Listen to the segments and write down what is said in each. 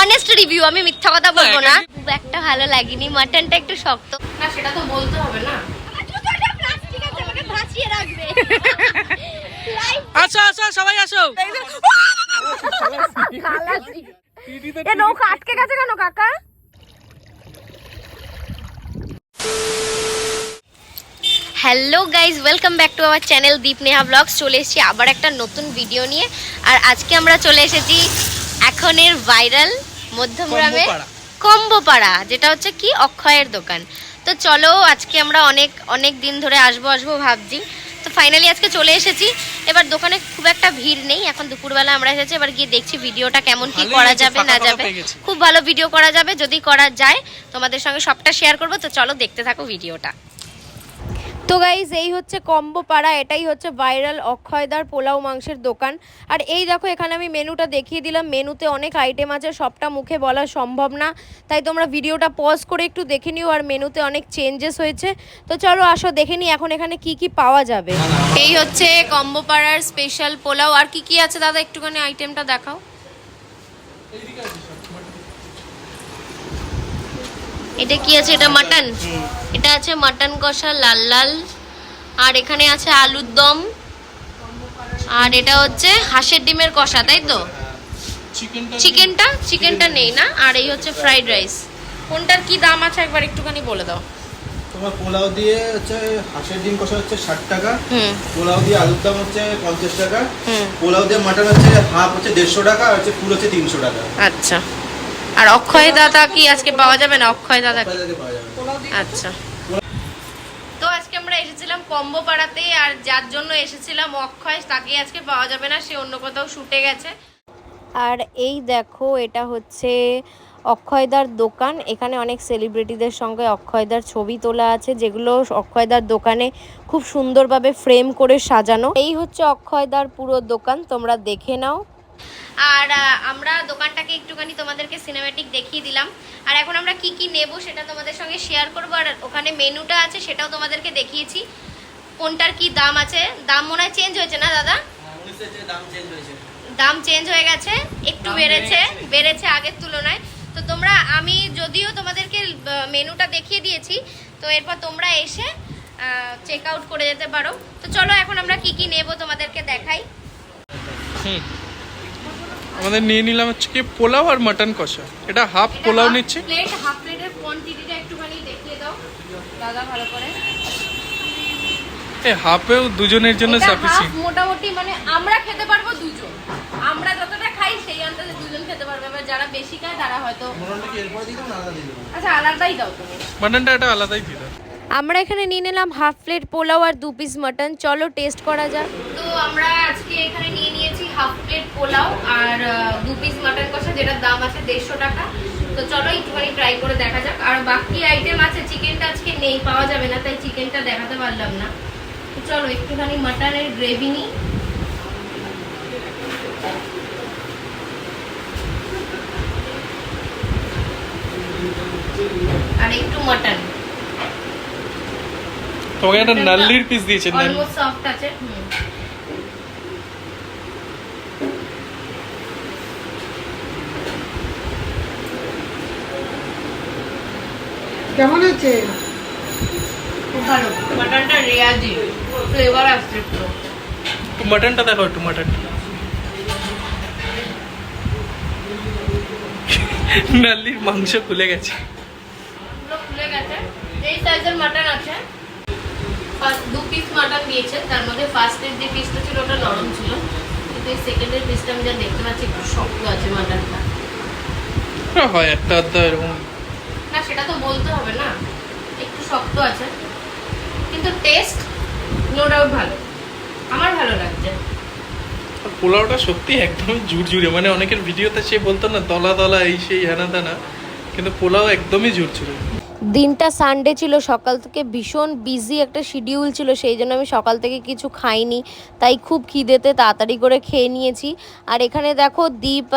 Honest review আমি মিথ্যা কথা বলব না, খুব একটা ভালো লাগেনি মাটনটা একটু শক্ত। না সেটা তো বলতে হবে না। আসো আসো সবাই আসো। নৌকা আটকে গেছে কেন কাকা? Hello guys welcome back to our channel Deep Neha vlogs চলে এসেছি আবার একটা নতুন ভিডিও নিয়ে। আর আজকে আমরা চলে এসেছি এখনের ভাইরাল মধ্যমগ্রামে। কম্বোপাড়া। যেটা হচ্ছে কি অক্ষয়ের দোকান। তো চলো আজকে আমরা অনেক অনেক দিন ধরে আসব আসব ভাবছি। তো ফাইনালি আজকে চলে এসেছি। এবার দোকানে খুব একটা ভিড় নেই। এখন দুপুরবেলা আমরা এসেছি এবার গিয়ে দেখছি ভিডিওটা কেমন কি করা যাবে না যাবে। খুব ভালো ভিডিও করা যাবে। যদি করা যায় তোমাদের সঙ্গে সবটা শেয়ার করব। তো চলো দেখতে থাকো ভিডিওটা তো গাইজ এই হচ্ছে কম্বো পাড়া, এটাই হচ্ছে ভাইরাল অক্ষয়দার পোলাও মাংসের দোকান। আর এই দেখো, এখানে আমি মেনুটা দেখিয়ে দিলাম। মেনুতে অনেক আইটেম আছে, সবটা মুখে বলা সম্ভব না। তাই তোমরা ভিডিওটা পজ করে একটু দেখে নিও, আর মেনুতে অনেক চেঞ্জেস হয়েছে। তো চলো আসো, দেখে নিই এখন এখানে কি কি পাওয়া যাবে। এই হচ্ছে কম্বো পাড়ার স্পেশাল পোলাও। আর কি কি আছে দাদা, একটুখানি আইটেমটা দেখাও। এটা কি আছে? এটা মাটন? এটা আছে মাটন কষা লাল লাল। আর এখানে আছে আলুর দম। আর এটা হচ্ছে হাঁসের ডিমের কষা তাই তো? চিকেনটা চিকেনটা? নেই। না? আর এই হচ্ছে ফ্রাইড রাইস। কোনটার কি দাম আছে একবার একটুখানি বলে দাও। তোমার পোলাও দিয়ে হচ্ছে হাঁসের ডিম কষা হচ্ছে ষাট টাকা। হুম। পোলাও দিয়ে আলুর দাম হচ্ছে পঞ্চাশ টাকা। হুম। পোলাও দিয়ে মাটন হচ্ছে হাফ হচ্ছে দেড়শো টাকা আর হচ্ছে ফুল হচ্ছে তিনশো টাকা। আচ্ছা। আর অক্ষয় দাদা কি আজকে পাওয়া যাবে না? অক্ষয় দাদা বাজারে পাওয়া যাবে আচ্ছা। তো আজকে আমরা এসেছিলাম কম্বো পাড়াতে আর যার জন্য এসেছিলাম অক্ষয় তাকে আজকে পাওয়া যাবে না সে অন্য কোথাও শুটে গেছে। আর এই দেখো এটা হচ্ছে অক্ষয়দার দোকান। এখানে অনেক সেলিব্রিটিদের সঙ্গে অক্ষয়দার ছবি তোলা আছে যেগুলো অক্ষয়দার দোকানে খুব সুন্দরভাবে ফ্রেম করে সাজানো। এই হচ্ছে অক্ষয়দার পুরো দোকান তোমরা দেখে নাও। আর আমরা দোকানটাকে একটুখানি তোমাদেরকে সিনেমেটিক দেখিয়ে দিলাম। আর এখন আমরা কি কি নেব সেটা তোমাদের সঙ্গে শেয়ার করব। আর ওখানে মেনুটা আছে সেটাও তোমাদেরকে দেখিয়েছি। কোনটার কি দাম আছে? দাম মনে হয় চেঞ্জ হয়েছে না দাদা? দাম চেঞ্জ হয়েছে। দাম চেঞ্জ হয়ে গেছে একটু বেড়েছে বেড়েছে। বেড়েছে আগের তুলনায়। তো তোমরা আমি যদিও তোমাদেরকে মেনুটা দেখিয়ে দিয়েছি তো এরপর তোমরা এসে চেক আউট করে যেতে পারো। তো চলো এখন আমরা কি কি নেব তোমাদেরকে দেখাই। হুম। আমাদের নিয়ে নিলাম হচ্ছে কি পোলাও আর মাটন কষা। এটা হাফ পোলাও নিচ্ছে। প্লেট হাফ প্লেটের কোয়ান্টিটিটা একটুখানি দেখিয়ে দাও। দাদা ভালো করে। এ হাফেও দুজনের জন্য এটা সাফিসিয়েন্ট মোটামুটি মানে আমরা খেতে পারব দুজন। আমরা যতটা খাই সেই আন্দাজে দুজন খেতে পারবে। এবার যারা বেশি খায় তারা হয়তো আচ্ছা আলাদাই দাও তুমি। মাটনটা একটা আলাদাই আমরা এখানে নিয়ে নিলাম হাফ প্লেট পোলাও আর দু পিস মাটন চলো টেস্ট করা যাক। তো আমরা আজকে এখানে নিয়ে হাফ প্লেট পোলাও আর দু পিস মাটন কষা যেটার দাম আছে দেড়শো টাকা। তো চলো একটুখানি ট্রাই করে দেখা যাক। আর বাকি আইটেম আছে চিকেনটা আজকে নেই পাওয়া যাবে না তাই চিকেনটা দেখাতে পারলাম না। তো চলো একটুখানি মাটনের গ্রেভি নিই। আর একটু মাটন তোমাকে একটা নাল্লির পিস দিয়েছে অলমোস্ট সফট আছে হুম। কেমন আছে ভালো। মাটনটা রেয়াজি ফ্লেভার আসছে একটু। মাটনটা দেখো একটু মাটন। নাল্লির মাংস খুলে গেছে। ফুলে গেছে। এই সাইজের মাটন আছে। ফার্স্ট দু পিস মাটন দিয়েছে। তার মধ্যে ফার্স্টের যে পিসটা ছিল ওটা নরম ছিল। কিন্তু এই সেকেন্ডের পিসটা আমি যা দেখতে পাচ্ছি একটু শক্ত আছে মাটনটা। হ্যাঁ, হয় একটা আধটা এরকম। না, সেটা তো বলতে হবে না। একটু শক্ত আছে। কিন্তু টেস্ট নো ডাউট ভালো। আমার ভালো লাগছে। পোলাওটা সত্যি একদমই জুড়ে মানে অনেকের ভিডিওতে সে বলতো না, দলা দলা এই সেই হেনা তেনা কিন্তু পোলাও একদমই ঝুরঝুরে। দিনটা সানডে ছিল, সকাল থেকে ভীষণ বিজি একটা শিডিউল ছিল, সেই জন্য আমি সকাল থেকে কিছু খাইনি, তাই খুব খিদেতে তাড়াতাড়ি করে খেয়ে নিয়েছি। আর এখানে দেখো দীপ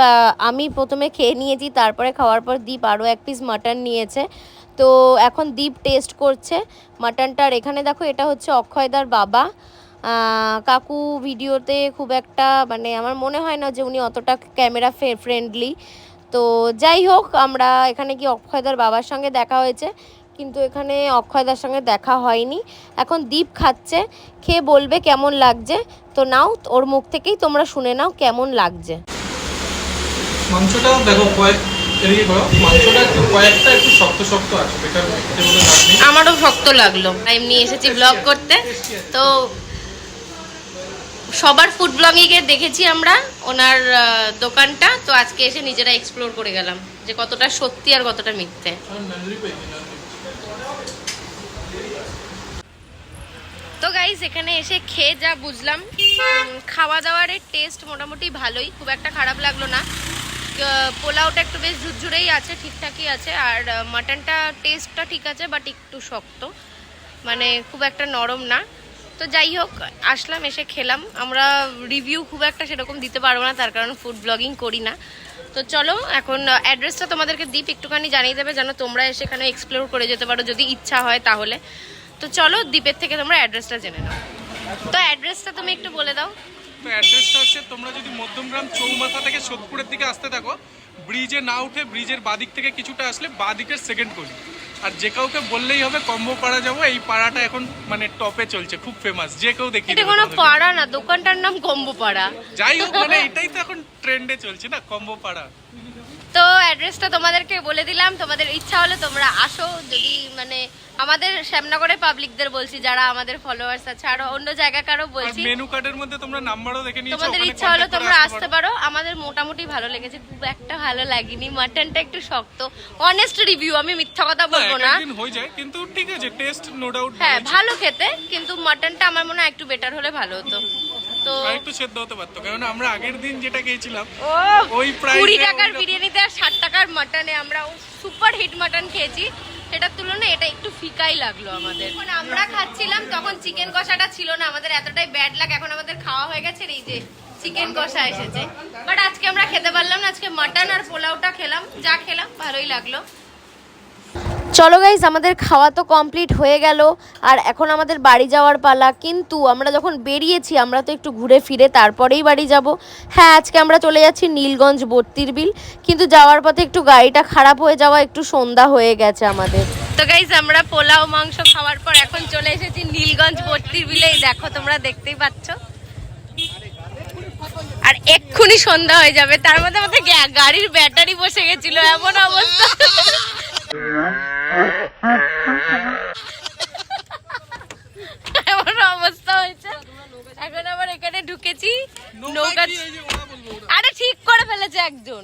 আমি প্রথমে খেয়ে নিয়েছি, তারপরে খাওয়ার পর দীপ আরও এক পিস মাটন নিয়েছে। তো এখন দীপ টেস্ট করছে মাটনটার এখানে দেখো এটা হচ্ছে অক্ষয়দার বাবা। কাকু ভিডিওতে খুব একটা মানে আমার মনে হয় না যে উনি অতটা ক্যামেরা ফ্রেন্ডলি তো যাই হোক আমরা এখানে কি অক্ষয়দার বাবার সঙ্গে দেখা হয়েছে কিন্তু এখানে অক্ষয়দার সঙ্গে দেখা হয়নি। এখন দীপ খাচ্ছে খেয়ে বলবে কেমন লাগছে। তো নাও ওর মুখ থেকেই তোমরা শুনে নাও কেমন লাগছে। মাংসটা দেখো কয়েক মাংসটা একটু কয়েকটা একটু শক্ত শক্ত আছে বেকার খেতে বলে লাভ নেই। আমারও শক্ত লাগল। এমনি এসেছি ব্লগ করতে। তো সবার ফুড ব্লগিংয়ে দেখেছি আমরা, ওনার দোকানটা। তো আজকে এসে নিজেরা এক্সপ্লোর করে গেলাম যে কতটা সত্যি আর কতটা মিথ্যে। তো গাইজ এখানে এসে খেয়ে যা বুঝলাম। খাওয়া দাওয়ারের টেস্ট মোটামুটি ভালোই, খুব একটা খারাপ লাগল না। পোলাওটা একটু বেশ ঝুরঝুরেই আছে, ঠিকঠাকই আছে, আর মাটনটা টেস্টটা ঠিক আছে বাট একটু শক্ত। মানে খুব একটা নরম না। তো যাই হোক, আসলাম, এসে খেলাম। আমরা রিভিউ খুব একটা সেরকম দিতে পারব না, তার কারণ ফুড ব্লগিং করি না। তো চলো, এখন অ্যাড্রেসটা তোমাদেরকে দ্বীপ একটুখানি জানিয়ে দেবে, যেন তোমরা এসে এখানে এক্সপ্লোর করে যেতে পারো, যদি ইচ্ছা হয় তাহলে। তো চলো দ্বীপের থেকে তোমরা অ্যাড্রেসটা জেনে নাও। তো অ্যাড্রেসটা তুমি একটু বলে দাও। তো অ্যাড্রেসটা হচ্ছে, তোমরা যদি মধ্যমগ্রাম চৌমাথা থেকে সোদপুরের দিকে আসতে থাকো ব্রিজে না উঠে ব্রিজের বাদিক থেকে কিছুটা আসলে বাদিকের সেকেন্ড গলি। আর যে কাউকে বললেই হবে কম্বো পাড়া যাব এই পাড়াটা এখন মানে টপে চলছে খুব ফেমাস যে কেউ দেখি এটা কোনো পাড়া না দোকানটার নাম কম্বো পাড়া। যাই হোক মানে এটাই তো এখন ট্রেন্ডে চলছে না কম্বো পাড়া। তো অ্যাড্রেসটা তোমাদেরকে বলে দিলাম তোমাদের ইচ্ছা হলে তোমরা আসো যদি মানে আমাদের শ্যামনগরের পাবলিকদের বলছি যারা আমাদের ফলোয়ার্স আছে আরও অন্য জায়গাকারও কারও বলছি। মেনু কার্ডের মধ্যে তোমরা নাম্বারও দেখে নিয়েছো তোমাদের ইচ্ছা হলো তোমরা আসতে পারো। আমাদের মোটামুটি ভালো লেগেছে খুব একটা ভালো লাগেনি। মাটনটা একটু শক্ত। অনেস্ট রিভিউ আমি মিথ্যা কথা বলব না। একদিন হয়ে যায় কিন্তু ঠিক আছে টেস্ট নো ডাউট হ্যাঁ ভালো খেতে কিন্তু মাটনটা আমার মনে হয় একটু বেটার হলে ভালো হতো। তো একটু সেদ্ধ হতে পারতো কারণ আমরা আগের দিন যেটা খেয়েছিলাম ওই price কুড়ি টাকার বিরিয়ানিতে আর ষাট টাকার মাটনে আমরা সুপার হিট মাটন খেয়েছি। সেটার তুলনায় এটা একটু ফিকাই লাগল আমাদের। আমরা খাচ্ছিলাম, তখন চিকেন কষাটা ছিল না। আমাদের এতটাই ব্যাড লাগ এখন আমাদের খাওয়া হয়ে গেছে এই যে চিকেন কষা এসেছে। বাট আজকে আমরা খেতে পারলাম না, আজকে মাটন আর পোলাওটা খেলাম, যা খেলাম, ভালোই লাগল। চলো গাইজ আমাদের খাওয়া তো কমপ্লিট হয়ে গেল। আর এখন আমাদের বাড়ি যাওয়ার পালা। কিন্তু আমরা যখন বেরিয়েছি, আমরা তো একটু ঘুরে ফিরে তারপরেই বাড়ি যাব। হ্যাঁ আজকে আমরা চলে যাচ্ছি নীলগঞ্জ বত্তির বিল। কিন্তু যাওয়ার পথে একটু গাড়িটা খারাপ হয়ে যাওয়া, একটু সন্ধ্যা হয়ে গেছে আমাদের। তো গাইজ আমরা পোলাও, মাংস খাওয়ার পর এখন চলে এসেছি নীলগঞ্জ বত্তির বিলে। দেখো, তোমরা দেখতেই পাচ্ছ। আর এক্ষুনি সন্ধ্যা হয়ে যাবে। তার মধ্যে আমাদের গাড়ির ব্যাটারি বসে গেছিল। এমন অবস্থা। এমন অবস্থা হয়েছে। এখন আবার এখানে ঢুকেছি নৌকা। আরে ঠিক করে ফেলেছে একজন।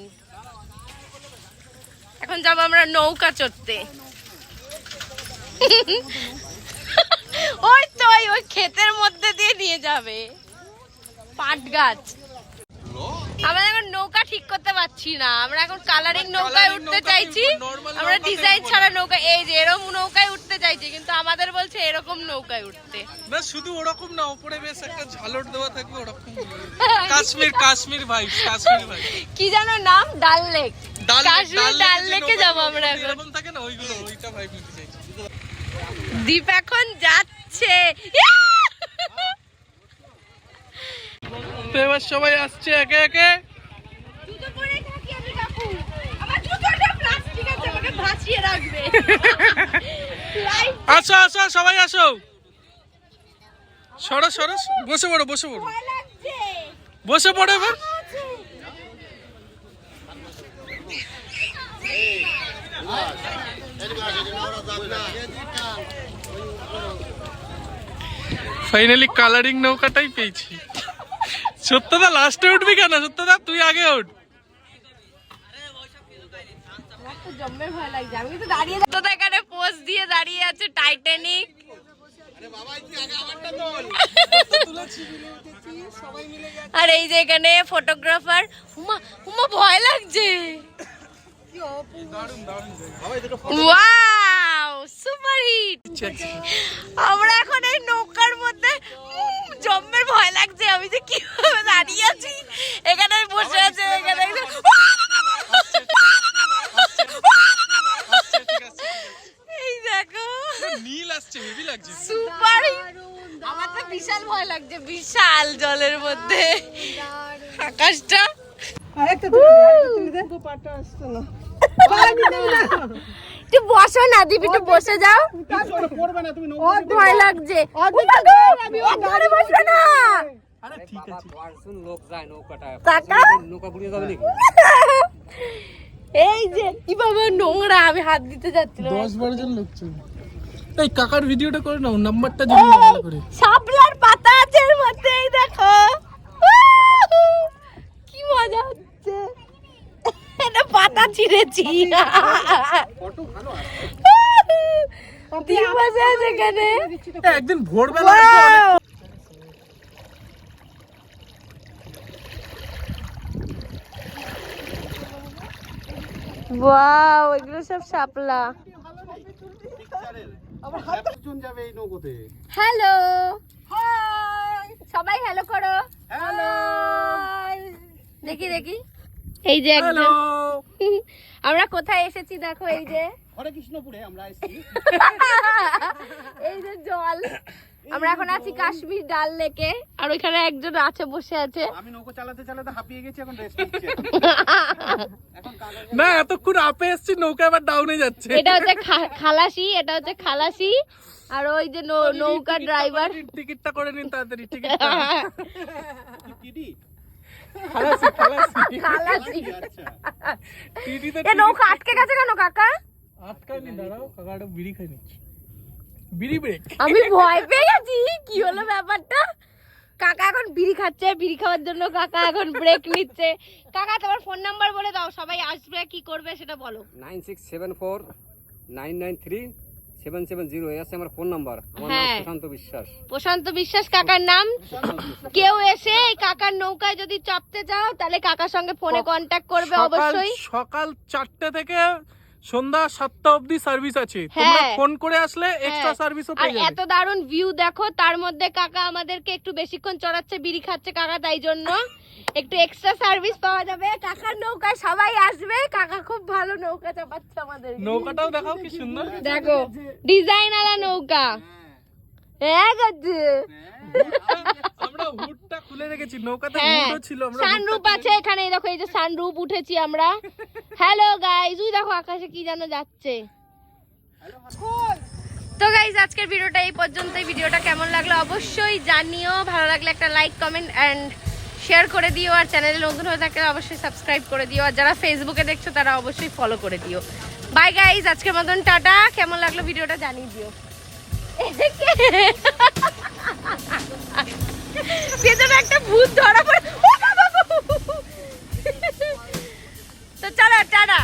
এখন যাব আমরা নৌকা চড়তে। ওই তো ওই ক্ষেতের মধ্যে দিয়ে নিয়ে যাবে। পাট গাছ। আমরা এখন নৌকা ঠিক করতে পারছি না। আমরা এখন কালারিং নৌকায় উঠতে চাইছি। আমরা ডিজাইন ছাড়া নৌকা এই যে এরকম নৌকায় উঠতে চাইছি কিন্তু আমাদের বলছে এরকম নৌকায় উঠতে। না শুধু ওরকম না উপরে বেশ একটা ঝালর দেওয়া থাকবে ওরকম কাশ্মীর কাশ্মীর ভাই কাশ্মীর ভাই কি জানো নাম? ডাল লেক। ডাল কাশ্মীর ডাল লেকে যাব আমরা এখন। এরকম থাকে না ওইগুলো ওইটা ভাই নিতে চাইছি। দীপ এখন যাচ্ছে। তো এবার সবাই আসছে একে একে। আসো আসো সবাই আসো। সরো সরো বসে পড়ো বসে পড়ো। বসে পড়ো এবার। ফাইনালি কালারিং নৌকাটাই পেয়েছি। সত্যদা লাস্টে উঠবি কেন? সত্যদা, তুই আগে উঠ। এখানে পোজ দিয়ে দাঁড়িয়ে আছে টাইটানিক আর এই যে এখানে ফটোগ্রাফার হুমা ভয় লাগছে। ওয়াও আমরা এখন এই নৌকার মধ্যে জম্মের ভয় লাগছে আমি যে কীভাবে দাঁড়িয়ে আছি? এখানে আমি বসে আছি এখানে এই দেখো। নীল আসছে হেভি লাগছে সুপার আমার তো বিশাল ভয় লাগছে বিশাল জলের মধ্যে। আকাশটা। আরেকটা আরেকটা পাটা আসছে না। একটু বসো না দিবি একটু বসে যাও। ভয় লাগছে। ধরে বসবে না। আরে ঠিক আছে। লোক যায় নৌকাটা। কাকা নৌকা বুড়িয়ে যাবে নাকি? এই যে কি বাবা নোংরা আমি হাত দিতে যাচ্ছিলাম দশ বারো জন লোক এই কাকার ভিডিওটা করে নাও নাম্বারটা না করে। শাপলার পাতা আছে এর মধ্যে এই দেখো কি মজা হচ্ছে এটা পাতা ছিঁড়েছি একদিন ভোরবেলা ওয়াও এগুলো সব শাপলা। হ্যালো সবাই হ্যালো করো। দেখি দেখি। এই যে একজন। আমরা কোথায় এসেছি দেখো এই যে। কৃষ্ণপুরে আমরা এসেছি। এই যে জল। আমরা এখন আছি কাশ্মীর ডাল লেকে আর ওইখানে একজন আছে বসে আছে। আমি নৌকো চালাতে চালাতে হাঁপিয়ে গেছি এখন রেস্ট নিচ্ছি। না এতক্ষণ আপে এসছি নৌকা আবার ডাউনে যাচ্ছে। এটা হচ্ছে খা- খালাসি এটা হচ্ছে খালাসি। আর ওই যে নৌকা ড্রাইভার টিকিটটা করে নিন তাড়াতাড়ি টিকিটটা টিটি খালাসি খালাসি। খালাসি আচ্ছা। এ নৌকা আটকে গেছে কেন কাকা? আটকায়নি দাঁড়াও কাকাটা বিড়ি খাই নিচ্ছি। বিড়ি ব্রেক আমি ভয় পেয়ে গেছি কি হলো ব্যাপারটা? কাকা এখন বিড়ি খাচ্ছে বিড়ি খাওয়ার জন্য কাকা এখন ব্রেক নিচ্ছে। কাকা তোমার ফোন নাম্বার বলে দাও সবাই আসবে কি করবে সেটা বলো। Nine six seven four nine nine three seven seven zero আছে আমার ফোন নাম্বার। আমার নাম হ্যাঁ। প্রশান্ত বিশ্বাস। প্রশান্ত বিশ্বাস কাকার নাম। কেউ এসে এই কাকার নৌকায় যদি চাপতে চাও তাহলে কাকার সঙ্গে ফোনে কন্ট্যাক্ট করবে অবশ্যই। সকাল চারটে থেকে সন্ধ্যা সাতটা অব্দি সার্ভিস আছে। তোমরা হ্যাঁ। ফোন করে আসলে এক্সট্রা সার্ভিস সার্ভিসও পেয়ে যাবে। এত দারুণ ভিউ দেখো তার মধ্যে কাকা আমাদেরকে একটু বেশিক্ষণ চড়াচ্ছে বিড়ি খাচ্ছে কাকা তাই জন্য একটু এক্সট্রা সার্ভিস পাওয়া যাবে। কাকার নৌকায় সবাই আসবে কাকা খুব ভালো নৌকা চাপাচ্ছে আমাদের। নৌকাটাও দেখাও কি সুন্দর। দেখো ডিজাইন আলা নৌকা। হ্যাঁ আমরা হুডটা খুলে রেখেছি নৌকাতে হ্যাঁ। হুডও ছিল আমরা সানরূপ আছে এখানে দেখো এই যে সানরূপ উঠেছি আমরা। হ্যালো ওই দেখো আকাশে কি যেন যাচ্ছে। তো গাইজ আজকের ভিডিওটা এই পর্যন্তই। ভিডিওটা কেমন লাগল অবশ্যই জানিও। ভালো লাগলে একটা লাইক কমেন্ট অ্যান্ড শেয়ার করে দিও। আর চ্যানেলে নতুন হয়ে থাকলে অবশ্যই সাবস্ক্রাইব করে দিও। আর যারা ফেসবুকে দেখছ তারা অবশ্যই ফলো করে দিও। বাই গাইজ আজকের মতন টাটা। কেমন লাগল ভিডিওটা জানিয়ে দিও। পেছনে একটা ভূত ধরা পড়ে! তো চলো টাটা